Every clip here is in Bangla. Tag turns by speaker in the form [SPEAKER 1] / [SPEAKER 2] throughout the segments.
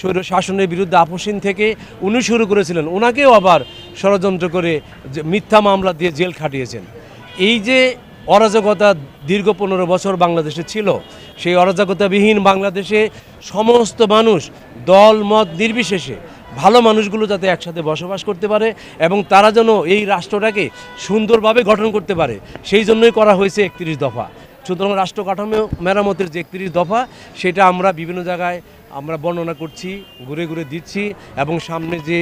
[SPEAKER 1] স্বৈর শাসনের বিরুদ্ধে আপোষহীন থেকে উনি শুরু করেছিলেন। ওনাকেও আবার ষড়যন্ত্র করে মিথ্যা মামলা দিয়ে জেল খাটিয়েছেন। এই যে অরাজকতা দীর্ঘ পনেরো বছর বাংলাদেশে ছিল, সেই অরাজকতাবিহীন বাংলাদেশে সমস্ত মানুষ দল, মত নির্বিশেষে ভালো মানুষগুলো যাতে একসাথে বসবাস করতে পারে এবং তারা যেন এই রাষ্ট্রটাকে সুন্দরভাবে গঠন করতে পারে, সেই জন্যই করা হয়েছে একত্রিশ দফা। সুতরাং রাষ্ট্র কাঠামো মেরামতের যে একত্রিশ দফা, সেটা আমরা বিভিন্ন জায়গায় আমরা বর্ণনা করছি, ঘুরে ঘুরে দিচ্ছি এবং সামনে যে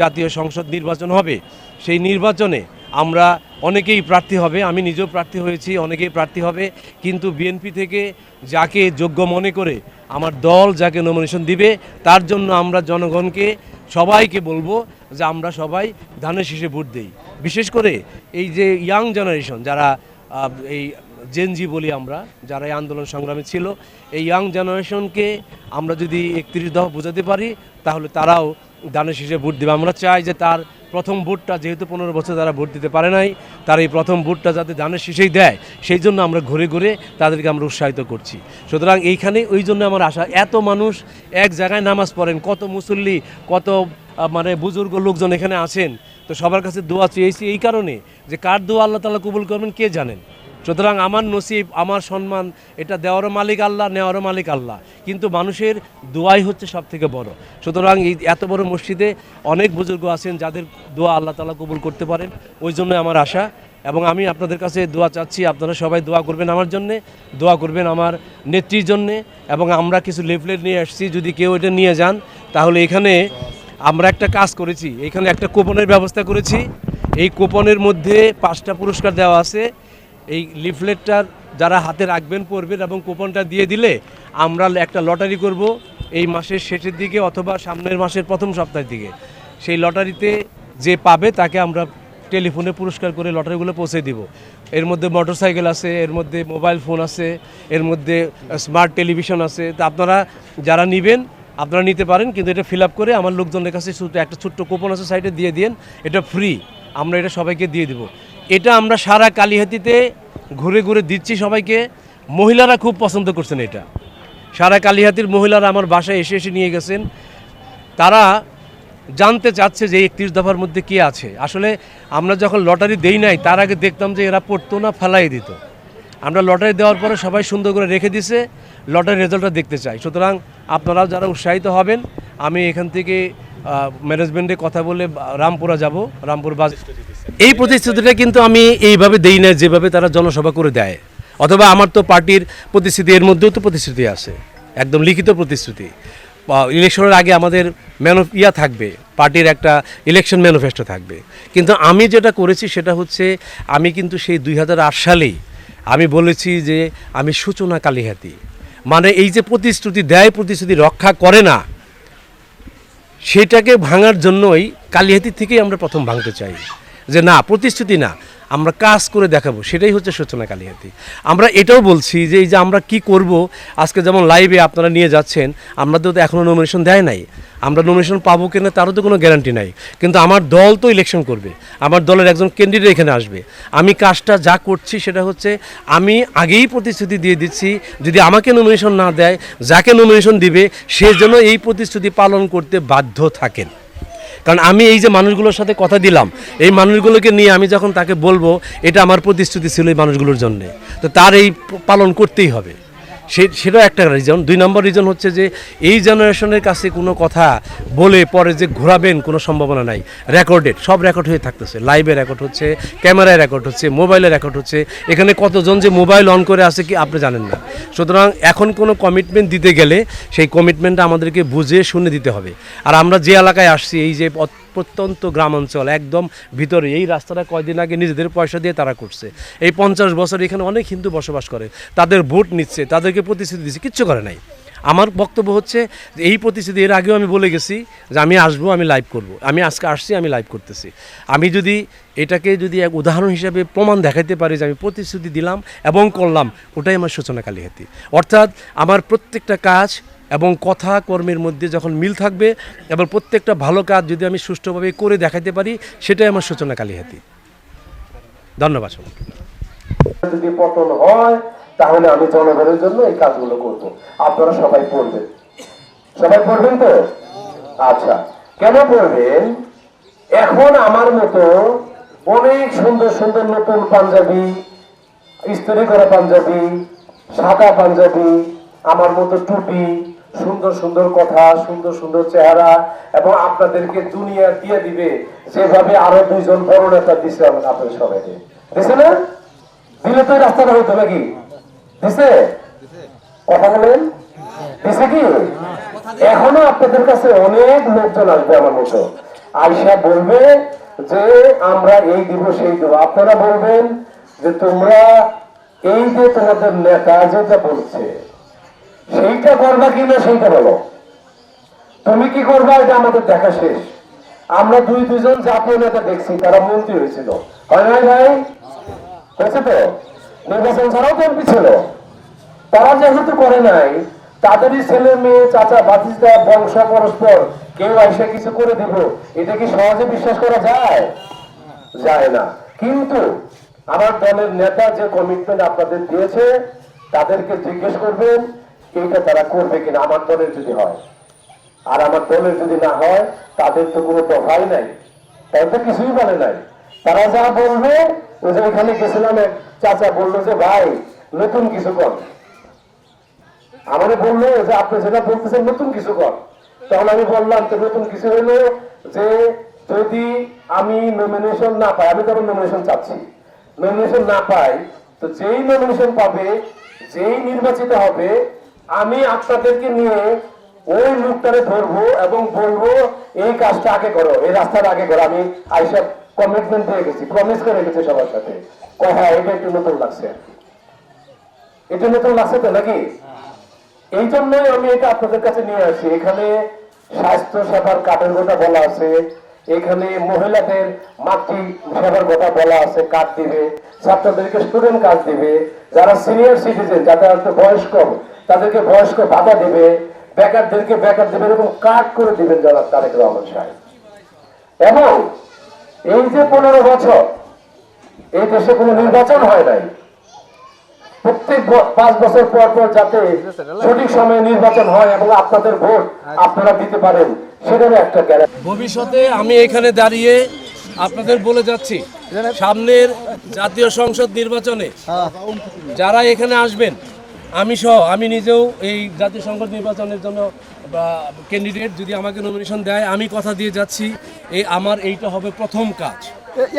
[SPEAKER 1] জাতীয় সংসদ নির্বাচন হবে, সেই নির্বাচনে আমরা অনেকেই প্রার্থী হবে, আমি নিজেও প্রার্থী হয়েছি, অনেকেই প্রার্থী হবে, কিন্তু বিএনপি থেকে যাকে যোগ্য মনে করে আমার দল যাকে নমিনেশন দিবে, তার জন্য আমরা জনগণকে, সবাইকে বলব যে আমরা সবাই ধানের শীষে ভোট দিই। বিশেষ করে এই যে ইয়াং জেনারেশন যারা এই জেনজি বলি আমরা, যারা এই আন্দোলন সংগ্রামে ছিল, এই ইয়াং জেনারেশনকে আমরা যদি একত্রিশ দফা বোঝাতে পারি, তাহলে তারাও দানের শীষে ভোট দেবে। আমরা চাই যে তার প্রথম ভোটটা, যেহেতু পনেরো বছর তারা ভোট দিতে পারে নাই, তার এই প্রথম ভোটটা যাতে দানের শীষেই দেয়, সেই জন্য আমরা ঘুরে ঘুরে তাদেরকে আমরা উৎসাহিত করছি। সুতরাং এইখানে ওই জন্য আমার আশা, এত মানুষ এক জায়গায় নামাজ পড়েন, কত মুসল্লি, কত মানে বুজুর্গ লোকজন এখানে আছেন, তো সবার কাছে দোয়া চেয়েছি এই কারণে যে কার দোয়া আল্লাহ তালা কবুল করবেন, কে জানেন? সুতরাং আমার নসিব, আমার সম্মান, এটা দেওয়ারও মালিক আল্লাহ, নেওয়ারও মালিক আল্লাহ। কিন্তু মানুষের দোয়াই হচ্ছে সব থেকে বড়। সুতরাং এই এত বড় মসজিদে অনেক বুজুর্গ আছেন যাদের দোয়া আল্লাহ তালা কবুল করতে পারেন। ওই জন্য আমার আশা এবং আমি আপনাদের কাছে দোয়া চাচ্ছি, আপনারা সবাই দোয়া করবেন আমার জন্যে, দোয়া করবেন আমার নেত্রীর জন্যে এবং আমরা কিছু লেফলেট নিয়ে আসছি, যদি কেউ এটা নিয়ে যান, তাহলে এখানে আমরা একটা কাজ করেছি। এখানে একটা কুপনের ব্যবস্থা করেছি। এই কুপনের মধ্যে পাঁচটা পুরস্কার দেওয়া আছে। এই লিফলেটটার যারা হাতে রাখবেন পড়বেন এবং কুপনটা দিয়ে দিলে আমরা একটা লটারি করব এই মাসের শেষের দিকে অথবা সামনের মাসের প্রথম সপ্তাহের দিকে। সেই লটারিতে যে পাবে তাকে আমরা টেলিফোনে পুরস্কার করে লটারিগুলো পৌঁছে দিব। এর মধ্যে মোটরসাইকেল আছে, এর মধ্যে মোবাইল ফোন আছে, এর মধ্যে স্মার্ট টেলিভিশন আছে। তা আপনারা যারা নেবেন, আপনারা নিতে পারেন, কিন্তু এটা ফিল আপ করে আমার লোকজনের কাছে একটা ছোট্ট কুপন আছে সাইডে দিয়ে দিন এটা ফ্রি। আমরা এটা সবাইকে দিয়ে দেবো। এটা আমরা সারা কালিহাতিতে ঘুরে ঘুরে দিচ্ছি সবাইকে। মহিলারা খুব পছন্দ করছেন এটা। সারা কালিহাতির মহিলারা আমার বাসায় এসে এসে নিয়ে গেছেন। তারা জানতে চাচ্ছে যে একত্রিশ দফার মধ্যে কি আছে। আসলে আমরা যখন লটারি দেই নাই, তার আগে দেখতাম যে এরা পড়তো না, ফেলাই দিত। আমরা লটারি দেওয়ার পরে সবাই সুন্দর করে রেখে দিছে, লটারি রেজাল্টটা দেখতে চাই। সুতরাং আপনারাও যারা উৎসাহিত হবেন, আমি এখান থেকে ম্যানেজমেন্টে কথা বলে রামপুরা যাব, রামপুর বাস এই প্রতিশ্রুতিটা কিন্তু আমি এইভাবে দেই না, যেভাবে তারা জনসভা করে দেয়। অথবা আমার তো পার্টির প্রতিশ্রুতি, এর মধ্যেও তো প্রতিশ্রুতি আছে। একদম লিখিত প্রতিশ্রুতি। ইলেকশনের আগে আমাদের ম্যানো ইয়া থাকবে, পার্টির একটা ইলেকশন ম্যানিফেস্টো থাকবে। কিন্তু আমি যেটা করেছি সেটা হচ্ছে, আমি কিন্তু সেই দুই হাজার আট সালেই আমি বলেছি যে আমি সূচনা কালিহাতি। মানে এই যে প্রতিশ্রুতি দেয়, প্রতিশ্রুতি রক্ষা করে না সেটাকে ভাঙার জন্যই কালিহাতি থেকেই আমরা প্রথম ভাঙতে চাই। যে না, প্রতিশ্রুতি না, আমরা কাজ করে দেখাবো, সেটাই হচ্ছে সূচনা কালিহাতি। আমরা এটাও বলছি যে এই যে আমরা কি করব, আজকে যেমন লাইভে আপনারা নিয়ে যাচ্ছেন আমাদের তো এখনও নমিনেশন দেয় নাই। আমরা নমিনেশন পাবো কিনা তারও তো কোনো গ্যারান্টি নাই। কিন্তু আমার দল তো ইলেকশন করবে, আমার দলের একজন ক্যান্ডিডেট এখানে আসবে। আমি কাজটা যা করছি সেটা হচ্ছে, আমি আগেই প্রতিশ্রুতি দিয়ে দিচ্ছি, যদি আমাকে নমিনেশন না দেয়, যাকে নমিনেশন দিবে, সে যেন এই প্রতিশ্রুতি পালন করতে বাধ্য থাকেন। কারণ আমি এই যে মানুষগুলোর সাথে কথা দিলাম, এই মানুষগুলোকে নিয়ে আমি যখন তাকে বলব, এটা আমার প্রতিশ্রুতি ছিল এই মানুষগুলোর জন্যে। তো তার এই পালন করতেই হবে। সে, সেটাও একটা রিজন দুই নম্বর রিজন হচ্ছে যে, এই জেনারেশনের কাছে কোনো কথা বলে পরে যে ঘোরাবেন কোনো সম্ভাবনা নাই। রেকর্ডেড, সব রেকর্ড হয়ে থাকতেছে। লাইভে রেকর্ড হচ্ছে, ক্যামেরায় রেকর্ড হচ্ছে, মোবাইলে রেকর্ড হচ্ছে। এখানে কতজন যে মোবাইল অন করে আছে কি আপনি জানেন না। সুতরাং এখন কোনো কমিটমেন্ট দিতে গেলে সেই কমিটমেন্টটা আমাদেরকে বুঝে শুনে দিতে হবে। আর আমরা যে এলাকায় আসছি, এই যে প্রত্যন্ত গ্রামাঞ্চল, একদম ভিতরে, এই রাস্তাটা কয়দিন আগে নিজেদের পয়সা দিয়ে তারা করছে। এই পঞ্চাশ বছর এখানে অনেক হিন্দু বসবাস করে, তাদের ভোট নিচ্ছে, তাদেরকে প্রতিশ্রুতি দিচ্ছে, কিচ্ছু করে নাই। আমার বক্তব্য হচ্ছে এই প্রতিশ্রুতি, এর আগেও আমি বলে গেছি যে আমি আসব, আমি লাইভ করব। আমি আজকে আসছি, আমি লাইভ করতেছি আমি যদি এটাকে যদি এক উদাহরণ হিসাবে প্রমাণ দেখাতে পারি যে আমি প্রতিশ্রুতি দিলাম এবং করলাম, ওটাই আমার সূচনা কালীহাতি অর্থাৎ আমার প্রত্যেকটা কাজ এবং কথা কর্মের মধ্যে যখন মিল থাকবে, এবং প্রত্যেকটা ভালো কাজ যদি আমি সুষ্ঠুভাবে করে দেখাতে পারি, সেটাই আমার সূচনা কালীহাতি ধন্যবাদ সবাইকে।
[SPEAKER 2] যদি পতন হয় তাহলে আমি জনগণের জন্য এই কাজগুলো করব। আপনারা সবাই পড়বেন। সবাই পড়বেন তো?
[SPEAKER 1] আচ্ছা। কেন পড়বেন? এখন আমার মতো অনেক সুন্দর সুন্দর নতুন পাঞ্জাবি, ইস্ত্রি করা পাঞ্জাবি, সাদা পাঞ্জাবি, আমার মতো টুপি, সুন্দর সুন্দর কথা, সুন্দর সুন্দর চেহারা, এবং আপনাদেরকে দুনিয়া দিয়ে দিবে। যেভাবে আরও দুইজন বড় নেতা দিছে আপনাদের সবাইকে। দিছে না? দিলে তো রাস্তাটা হইতো নাকি? দিছে? কথা বলেন। দিছে কি? এখনও আপনাদের কাছে অনেক লোকজন আসবে আমার মতো। আয়সা বলবে যে, আমরা এই দিব, সেই দিব। আপনারা বলবেন যে, তোমরা এই যে তোমাদের নেতা যেটা বলছে, সেইটা করবা কিনা সেইটা বলো। তুমি কি করবা? এটা আমাদের দেখা শেষ। আমরা দুই দুজন জাতীয় নেতা দেখছি, তারা মন্ত্রী হয়েছিল। হয় নাই ভাই? হয়েছে তো? নির্বাচন ছাড়াও ছিল তারা যেহেতু করে নাই, তাদেরই ছেলে মেয়ে, চাচা বাতিজা বংশ, পরস্পর, কেউ এসে কিছু করে দিব, এটা কি সহজে বিশ্বাস করা যায়? যায় না। কিন্তু আমার দলের নেতা যে কমিটমেন্ট আপনাদের দিয়েছে, তাদেরকে জিজ্ঞেস করবেন, এইটা তারা করবে কিনা, আমার দলের যদি হয়। আর আমার দলের যদি না হয়, তাদের তো কোনো দফাই নাই। তাদের তো কিছুই বলে নাই। তারা যা বলবে ওইখানে গেছিলাম, এক চাচা বলল যে, ভাই, নতুন কিছু কর। আমারে বলল যে, আপনি যেটা বলতেছেন নতুন কিছু কর। তখন আমি বললাম, তো নতুন কিছু হলো যে, যদি আমি নমিনেশন না পাই, আমি তখন নমিনেশন চাচ্ছি। নমিনেশন না পাই, তো যেই নমিনেশন পাবে, যেই নির্বাচিত হবে, আমি আপনাদেরকে নিয়ে ওই লোকটারে ধরবো এবং বলব, এই কাজটা আগে করো, এই রাস্তাটা আগে করো। আমি আইসা কমিটমেন্ট দিয়ে গেছি প্রমিস করে গেছি সবার সাথে। কয় হ্যাঁ এটা একটু নতুন লাগছে। এটা নতুন লাগছে তো নাকি? এই জন্যই আমি এটা আপনাদের কাছে নিয়ে আসি। এখানে স্বাস্থ্য সেবার কার্ডের কথা বলা আছে। এখানে মহিলাদের মাতৃ সেবার কথা বলা আছে কার্ড দিবে। ছাত্রদেরকে স্টুডেন্ট কার্ড দিবে। যারা সিনিয়র সিটিজেন যাদের হয়তো বয়স কম, তাদেরকে বয়স্ক ভাতা দিবে। বেকারদেরকে বেকার দিবে, এরকম কার্ড করে দিবেন যারা তারেক রহমান সাহেব। এবং এই যে পনেরো বছর, এই দেশে কোনো নির্বাচন হয় নাই। প্রত্যেক পাঁচ বছর পর পর যাতে সঠিক সময়ে নির্বাচন হয় এবং আপনাদের ভোট আপনারা দিতে পারেন, সেটারও একটা গ্যারান্টি
[SPEAKER 3] ভবিষ্যতে আমি এখানে দাঁড়িয়ে আপনাদের বলে যাচ্ছি, সামনের জাতীয় সংসদ নির্বাচনে যারা এখানে আসবেন আমি সহ, আমি নিজেও এই জাতীয় সংসদ নির্বাচনের জন্য ক্যান্ডিডেট যদি আমাকে নমিনেশন দেয়, আমি কথা দিয়ে যাচ্ছি, এই আমার এইটা হবে প্রথম কাজ।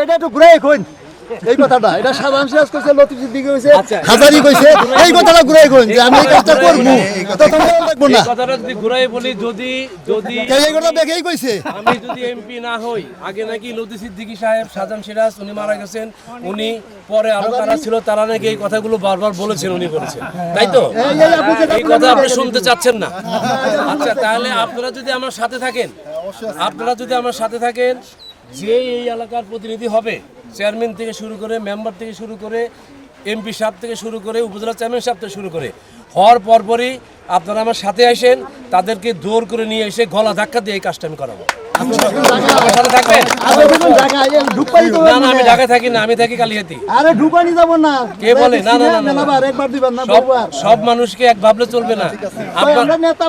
[SPEAKER 4] এটা একটু ঘুরে কোন এই কথাটা এটা সাধারণ সিরাজ কইছে লতিফ সিদ্দিকী কইছে
[SPEAKER 3] আচ্ছা।
[SPEAKER 4] হাজারি কইছে। এই কথাটা ঘুরাই কোন যে আমি এই কাজটা করব। তো তোমরা দেখব না।
[SPEAKER 3] এই কথাটা যদি ঘুরাই বলি যদি যদি
[SPEAKER 4] এই কথা দেখেই কইছে?
[SPEAKER 3] আমি যদি এমপি না হই আগে নাকি লতি সিদ্দিকী সাহেব সাজান সিরাজ উনি মারা গেছেন উনি পরে আরও কারা ছিল তারা নাকি এই কথাগুলো বারবার বলেছেন উনি বলেছেন তাই তো?
[SPEAKER 4] এই
[SPEAKER 3] কথা আপনি শুনতে চাচ্ছেন না। আচ্ছা তাহলে আপনারা যদি আমার সাথে থাকেন আপনারা যদি আমার সাথে থাকেন যে এই এলাকার প্রতিনিধি হবে চেয়ারম্যান থেকে শুরু করে মেম্বার থেকে শুরু করে এমপি সাহেব থেকে শুরু করে উপজেলা চেয়ারম্যান সাহেব থেকে শুরু করে হওয়ার পরপরই আপনারা আমার সাথে আসেন তাদেরকে দৌড় করে নিয়ে এসে গলা ধাক্কা দিয়ে এই কাজটা আমি করাবো। আমার সাথে থাকবেন? না না আমি ঢাকায় থাকি না আমি থাকি কালিয়াতি।
[SPEAKER 4] আরে ঢুকানি যাব না।
[SPEAKER 3] কে বলে? না, না, না, না, না।
[SPEAKER 4] মেলাবার একবার দিবেন না
[SPEAKER 3] সব মানুষকে এক ভাবলে চলবে না। আপনার